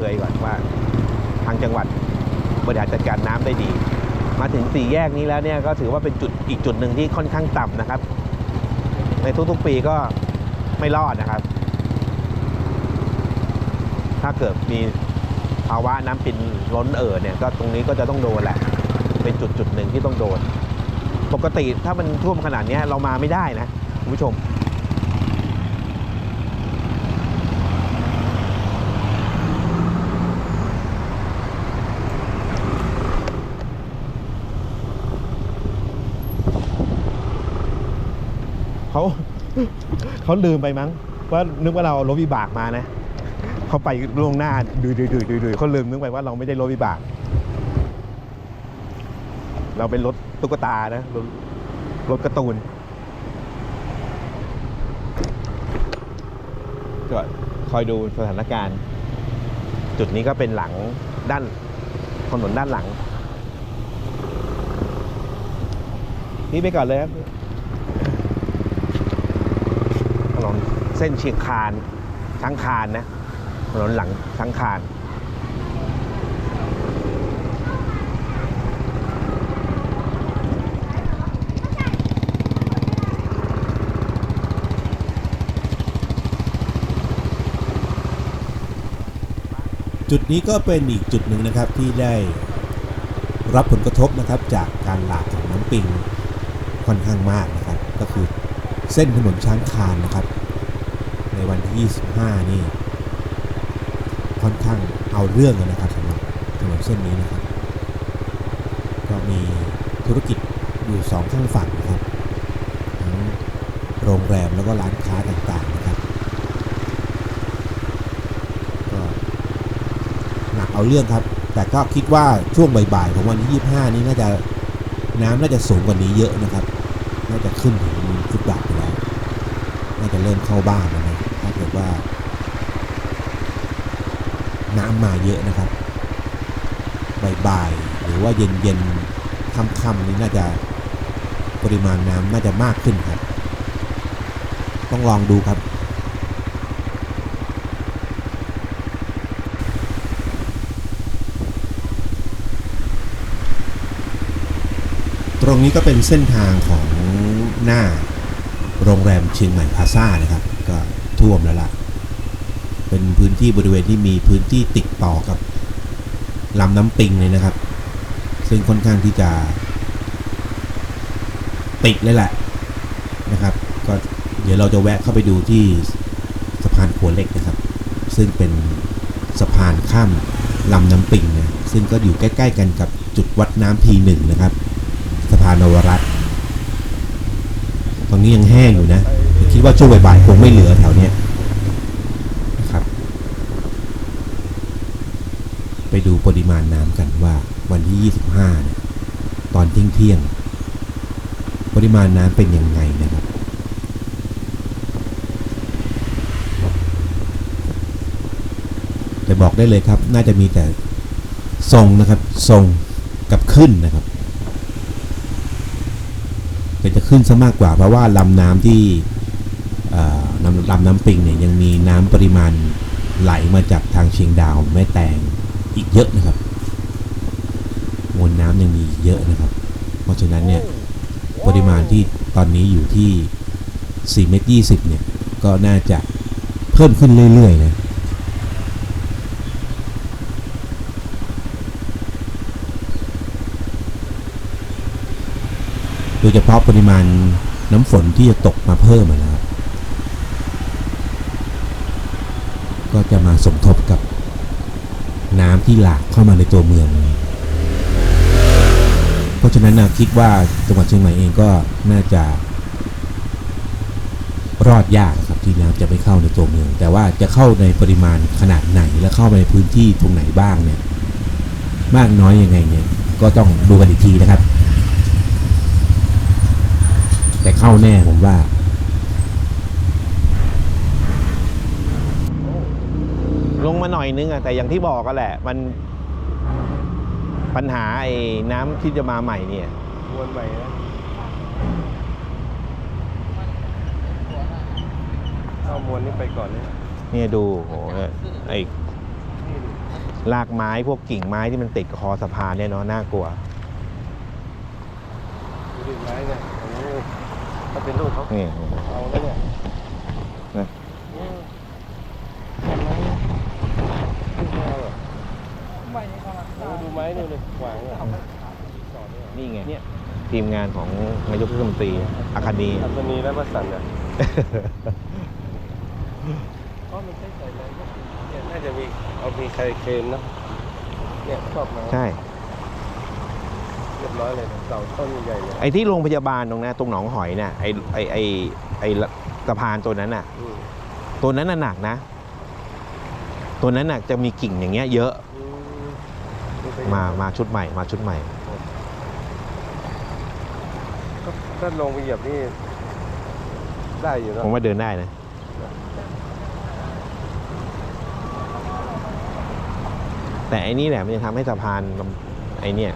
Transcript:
ชยก่อนว่า ทางจังหวัดบริหารจัดการน้ำได้ดี มาถึงสี่แยกนี้แล้วเนี่ยก็ถือว่าเป็นจุดอีกจุดหนึ่งที่ค่อนข้างต่ำนะครับ ในทุกๆปีก็ไม่รอดนะครับ ถ้าเกิดมีภาวะน้ำปินล้นเอ่อเนี่ยก็ตรงนี้ก็จะต้องโดนแหละ เป็นจุดจุดหนึ่งที่ต้องโดน ปกติถ้ามันท่วมขนาดนี้เรามาไม่ได้นะคุณผู้ชม เขาเขาลืมไปมั้ง ว่านึกว่าเรารถวิบากมานะเขาไปล่วงหน้าดุยดุยดุยดุยดุยเขาลืมนึกไปว่าเราไม่ได้รถวิบาก เราเป็นรถตุ๊กตานะรถรถกร์ตูนก็คอยดูสถานการณ์ จุดนี้ก็เป็นหลังด้านถนนด้านหลัง นี่ไปก่อนเลยครับ ถนน เส้นเชียงคานช้างคานนะถนนหลังช้างคานจุดนี้ก็เป็นอีกจุดหนึ่งนะครับที่ได้รับผลกระทบนะครับจากการหลากของน้ำปิงค่อนข้างมากนะครับ ก็คือเส้นถนนช้างคานนะครับ ในวันที่ 25 นี่ ค่อนข้างเอาเรื่องเลยนะครับสำหรับถนนเส้นนี้นะครับ ก็มีธุรกิจอยู่สองข้างฝั่งนะครับทั้งโรงแรมแล้วก็ร้านค้าต่างๆนะครับก็หนักเอาเรื่องครับ แต่ก็คิดว่าช่วงบ่ายๆของวันที่ 25 นี้น่าจะน้ำน่าจะสูงกว่านี้เยอะนะครับ น่าจะขึ้นถึงฟุตบาทไปแล้ว น่าจะเริ่มเข้าบ้านแล้ว นะถ้าเกิดว่า น้ำมาเยอะนะครับบ่ายๆหรือว่าเย็นๆค่ำๆนี้น่าจะปริมาณน้ำน่าจะมากขึ้นครับ ต้องลองดูครับ ตรงนี้ก็เป็นเส้นทางของหน้าโรงแรมเชียงใหม่พาซ่านะครับ ก็ ท่วมแล้วล่ะ เป็นพื้นที่บริเวณที่มีพื้นที่ติดต่อกับลำน้ำปิงเลยนะครับ ซึ่งค่อนข้างที่จะติดเลยแหละนะครับ ก็เดี๋ยวเราจะแวะเข้าไปดูที่สะพานขัวเล็กนะครับ ซึ่งเป็นสะพานข้ามลำน้ำปิงนะซึ่งก็อยู่ใกล้ๆกันกับจุดวัดน้ำทีหนึ่งนะครับ สะพานนวรัตตรงนี้ยังแห้งอยู่นะ คิดว่าช่วงบ่ายๆคงไม่เหลือแถวเนี้ยนะครับ ไปดูปริมาณน้ำกันว่าวันที่ 25เนี่ยตอนเที่ยงเที่ยง ปริมาณน้ำเป็นยังไงนะครับ แต่บอกได้เลยครับ น่าจะมีแต่ทรงนะครับทรงกับขึ้นนะครับแต่จะขึ้นซะมากกว่าเพราะว่าลำน้ำที่ เอ่อลำลำน้ำปิงเนี่ยยังมีน้ำปริมาณไหลมาจากทางเชียงดาวแม่แตงอีกเยอะนะครับ มวลน้ำยังมีเยอะนะครับ เพราะฉะนั้นเนี่ยปริมาณที่ตอนนี้อยู่ที่4เมตร20เนี่ยก็น่าจะเพิ่มขึ้นเรื่อยๆนะโดยเฉพาะปริมาณน้ำฝนที่จะตกมาเพิ่มนะครับ ก็จะมาสมทบกับน้ำที่หลากเข้ามาในตัวเมือง เพราะฉะนั้นนะคิดว่าจังหวัดเชียงใหม่เองก็น่าจะ รอดยากครับที่น้ำจะไม่เข้าในตัวเมือง แต่ว่าจะเข้าในปริมาณขนาดไหนและเข้าไปในพื้นที่ตรงไหนบ้างเนี่ย มากน้อยยังไงเนี่ย ก็ต้องดูกันอีกทีนะครับ แต่เข้าแน่ผมว่า ลง มาหน่อยนึงอะแต่อย่างที่บอกกันแหละ มันปัญหาไอ้น้ำที่จะมาใหม่เนี่ย วนใหม่นะเอามวนนี้ไปก่อนเลยเนี่ยดูโหไอ้นี่ดิลากไม้พวกกิ่งไม้ที่มันติดกับคอสะพานเนี่ยเนาะน่ากลัวดูดิไม้เนี่ยโอ้โหถ้าเป็นลูกเขานี่เอาแล้วเนี่ย นะ อืมทำไมไม่เอาหรอ โอ้ดูไม้ดูเลยขวางอะสอนด้วยเหรอนี่ไงเนี่ยทีมงานของนายกเทศมนตรีอาคานีอัศนีและประสันอะก็มันใช้ใส่อะไรก็เนี่ยน่าจะมีเอามีใครเคนเนาะเนี่ยชอบมาใช่เรียบร้อยเลยนะเสาต้นใหญ่ๆเลยไอ้ที่โรงพยาบาลตรงนั้นตรงหนองหอยเนี่ยไอ้ไอ้ไอ้ไอ้สะพานตัวนั้นน่ะอืมตัวนั้นน่ะหนักนะ ตัวนั้นน่ะจะมีกิ่งอย่างเงี้ยเยอะอื มดูไปมามาชุดใหม่ มาชุดใหม่ ก็ถ้าลงไปเหยียบนี่ได้อยู่ผเนาะมว่าเดินได้นะ แต่ไอ้นี่แหละมันจะทำให้สะพานมันไอ้เนี่ย